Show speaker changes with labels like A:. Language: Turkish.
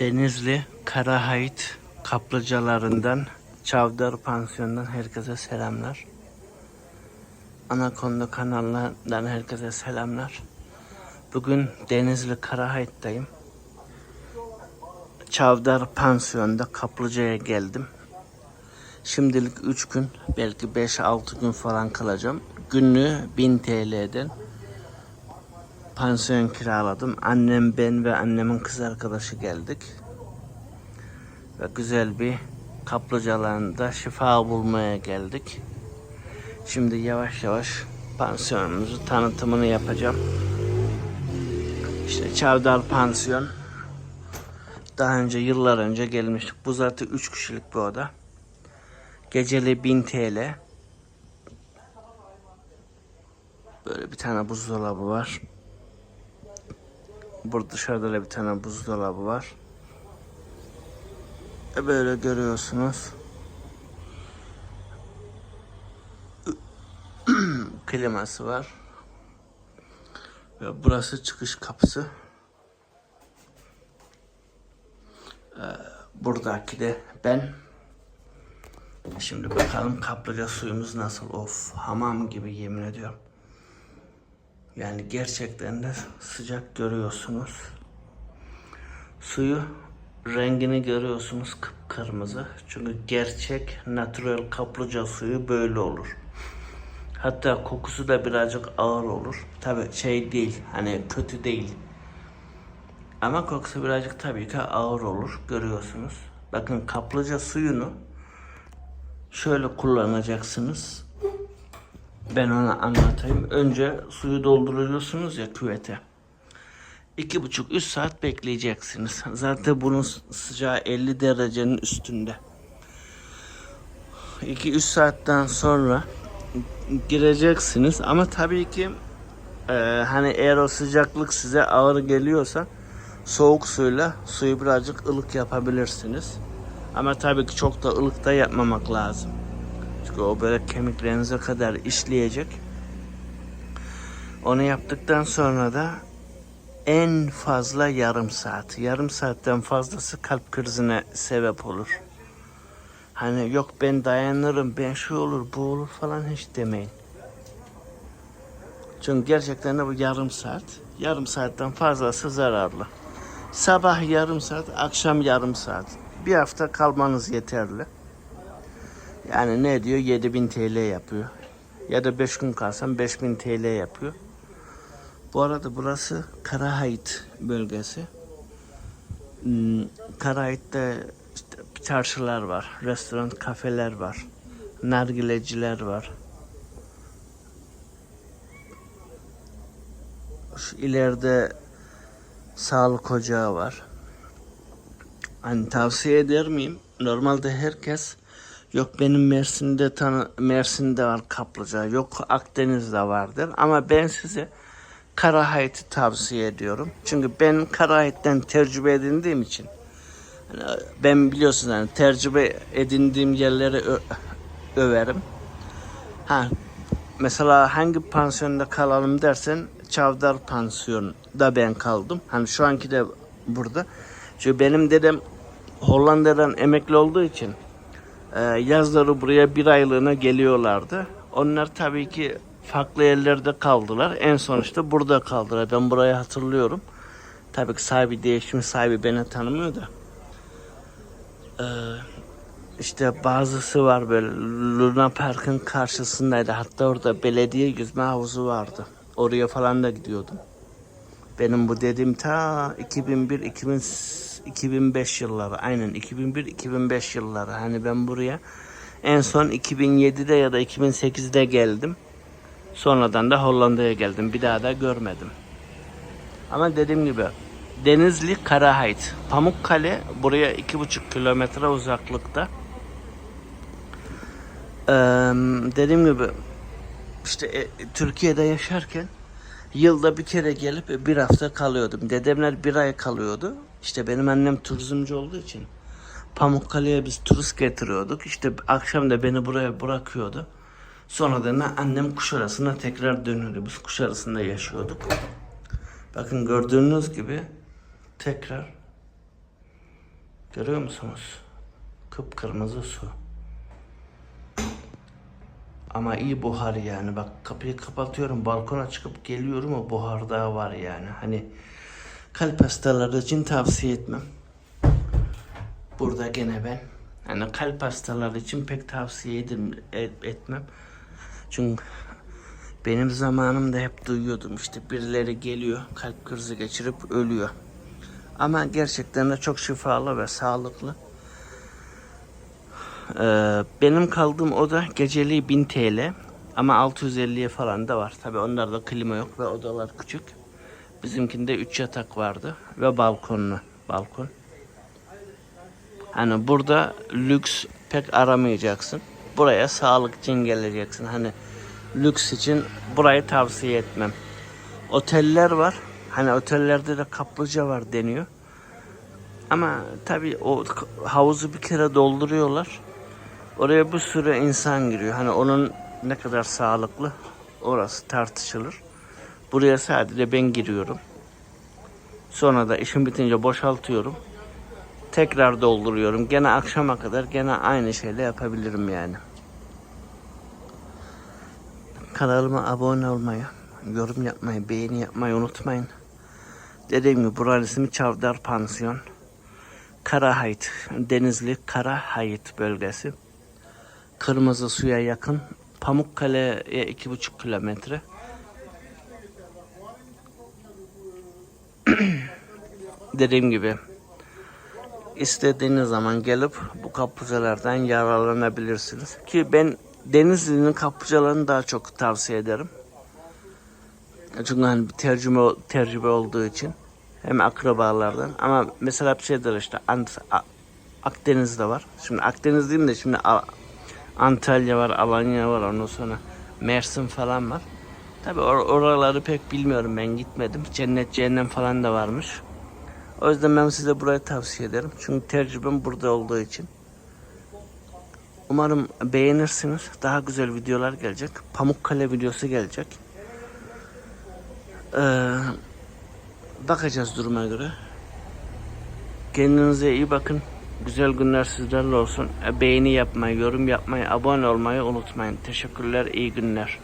A: Denizli Karahayit kaplıcalarından Çavdar Pansiyon'dan herkese selamlar. Anakonda kanalından herkese selamlar. Bugün Denizli Karahayit'tayım. Çavdar Pansiyon'da kaplıcaya geldim. Şimdilik 3 gün, belki 5-6 gün falan kalacağım. Günlüğü 1000 TL'den pansiyon kiraladım. Annem, ben ve annemin kız arkadaşı geldik. Ve güzel bir kaplıcalarında şifa bulmaya geldik. Şimdi yavaş yavaş pansiyonumuzu tanıtımını yapacağım. İşte Çavdar Pansiyon. Daha önce yıllar önce gelmiştik. Bu zaten 3 kişilik bir oda. Geceli 1000 TL. Böyle bir tane buzdolabı var. Burada dışarıda da bir tane buzdolabı var. E böyle görüyorsunuz. Kliması var. Ve burası çıkış kapısı. Ee, buradaki de ben. Şimdi bakalım kaplıca suyumuz nasıl? Of hamam gibi yemin ediyorum. Yani gerçekten de sıcak görüyorsunuz. Suyu rengini görüyorsunuz kıpkırmızı. Çünkü gerçek natural kaplıca suyu böyle olur. Hatta kokusu da birazcık ağır olur. Tabi şey değil hani kötü değil. Ama kokusu birazcık tabii ki ağır olur görüyorsunuz. Bakın kaplıca suyunu şöyle kullanacaksınız. Ben onu anlatayım. Önce suyu dolduruyorsunuz ya küvete. İki buçuk üç saat bekleyeceksiniz. Zaten bunun sıcağı 50 derecenin üstünde. 2-3 saatten sonra gireceksiniz ama tabii ki e, hani eğer o sıcaklık size ağır geliyorsa soğuk suyla suyu birazcık ılık yapabilirsiniz. Ama tabii ki çok da ılık da yapmamak lazım. Çünkü o böyle kemiklerinize kadar işleyecek. Onu yaptıktan sonra da en fazla yarım saat. Yarım saatten fazlası kalp krizine sebep olur. Hani yok ben dayanırım, ben şu olur, bu olur falan hiç demeyin. Çünkü gerçekten de bu yarım saat. Yarım saatten fazlası zararlı. Sabah yarım saat, akşam yarım saat. Bir hafta kalmanız yeterli. Yani ne diyor? 7000 TL yapıyor. Ya da 5 gün kalsam 5000 TL yapıyor. Bu arada burası Karahayit bölgesi. Hmm, Karahayit'te işte çarşılar var, restoran, kafeler var, nargileciler var. Şu ileride sağlık ocağı var. Hani tavsiye eder miyim? Normalde herkes yok benim Mersin'de tanı Mersin'de var kaplıca, yok Akdeniz'de vardır ama ben size Karahayt'ı tavsiye ediyorum. Çünkü ben Karahayt'ten tecrübe edindiğim için hani ben biliyorsunuz hani tecrübe edindiğim yerleri överim. Ha mesela hangi pansiyonda kalalım dersen Çavdar Pansiyon'da ben kaldım. Hani şu anki de burada. Çünkü benim dedem Hollanda'dan emekli olduğu için e, yazları buraya bir aylığına geliyorlardı. Onlar tabii ki farklı yerlerde kaldılar. En sonuçta burada kaldılar. Ben burayı hatırlıyorum. Tabii ki sahibi değişmiş, sahibi beni tanımıyor da. Ee, işte bazısı var böyle Luna Park'ın karşısındaydı. Hatta orada belediye yüzme havuzu vardı. Oraya falan da gidiyordum. Benim bu dediğim ta 2001 2000 2005 yılları aynen 2001 2005 yılları hani ben buraya en son 2007'de ya da 2008'de geldim. Sonradan da Hollanda'ya geldim. Bir daha da görmedim. Ama dediğim gibi Denizli Karahayt. Pamukkale buraya iki buçuk kilometre uzaklıkta. Ee, dediğim gibi işte e, Türkiye'de yaşarken yılda bir kere gelip bir hafta kalıyordum. Dedemler bir ay kalıyordu. İşte benim annem turizmci olduğu için Pamukkale'ye biz turist getiriyorduk. İşte akşam da beni buraya bırakıyordu. Sonra da annem Kuşadası'na tekrar dönüyordu. Biz Kuşadası'nda yaşıyorduk. Bakın gördüğünüz gibi tekrar Görüyor musunuz? Kıpkırmızı su. Ama iyi buhar yani. Bak kapıyı kapatıyorum. Balkona çıkıp geliyorum o buhar daha var yani. Hani kalp hastaları için tavsiye etmem. Burada gene ben. Hani kalp hastaları için pek tavsiye edim, et- etmem. Çünkü benim zamanımda hep duyuyordum işte birileri geliyor kalp krizi geçirip ölüyor. Ama gerçekten de çok şifalı ve sağlıklı. Ee, benim kaldığım oda geceliği 1000 TL ama 650'ye falan da var. Tabi onlarda klima yok ve odalar küçük. Bizimkinde 3 yatak vardı ve balkonlu balkon. Hani burada lüks pek aramayacaksın. Buraya sağlık için geleceksin. Hani lüks için burayı tavsiye etmem. Oteller var. Hani otellerde de kaplıca var deniyor. Ama tabii o havuzu bir kere dolduruyorlar. Oraya bir sürü insan giriyor. Hani onun ne kadar sağlıklı orası tartışılır. Buraya sadece ben giriyorum. Sonra da işim bitince boşaltıyorum. Tekrar dolduruyorum. Gene akşama kadar gene aynı şeyle yapabilirim yani. Kanalıma abone olmayı, yorum yapmayı, beğeni yapmayı unutmayın. Dediğim gibi buranın ismi Çavdar Pansiyon. Karahayt, Denizli Karahayt bölgesi. Kırmızı suya yakın. Pamukkale'ye iki buçuk kilometre. Dediğim gibi istediğiniz zaman gelip bu kaplıcalardan yararlanabilirsiniz. Ki ben Denizli'nin kaplıcalarını daha çok tavsiye ederim. Çünkü hani bir tercüme, tecrübe olduğu için hem akrabalardan ama mesela bir şeydir işte Ant, Akdeniz'de var. Şimdi Akdeniz diyeyim de şimdi Antalya var, Alanya var ondan sonra Mersin falan var. Tabi oraları pek bilmiyorum ben gitmedim. Cennet cehennem falan da varmış. O yüzden ben size burayı tavsiye ederim. Çünkü tecrübem burada olduğu için. Umarım beğenirsiniz. Daha güzel videolar gelecek. Pamukkale videosu gelecek. Ee, bakacağız duruma göre. Kendinize iyi bakın. Güzel günler sizlerle olsun. Beğeni yapmayı, yorum yapmayı, abone olmayı unutmayın. Teşekkürler, iyi günler.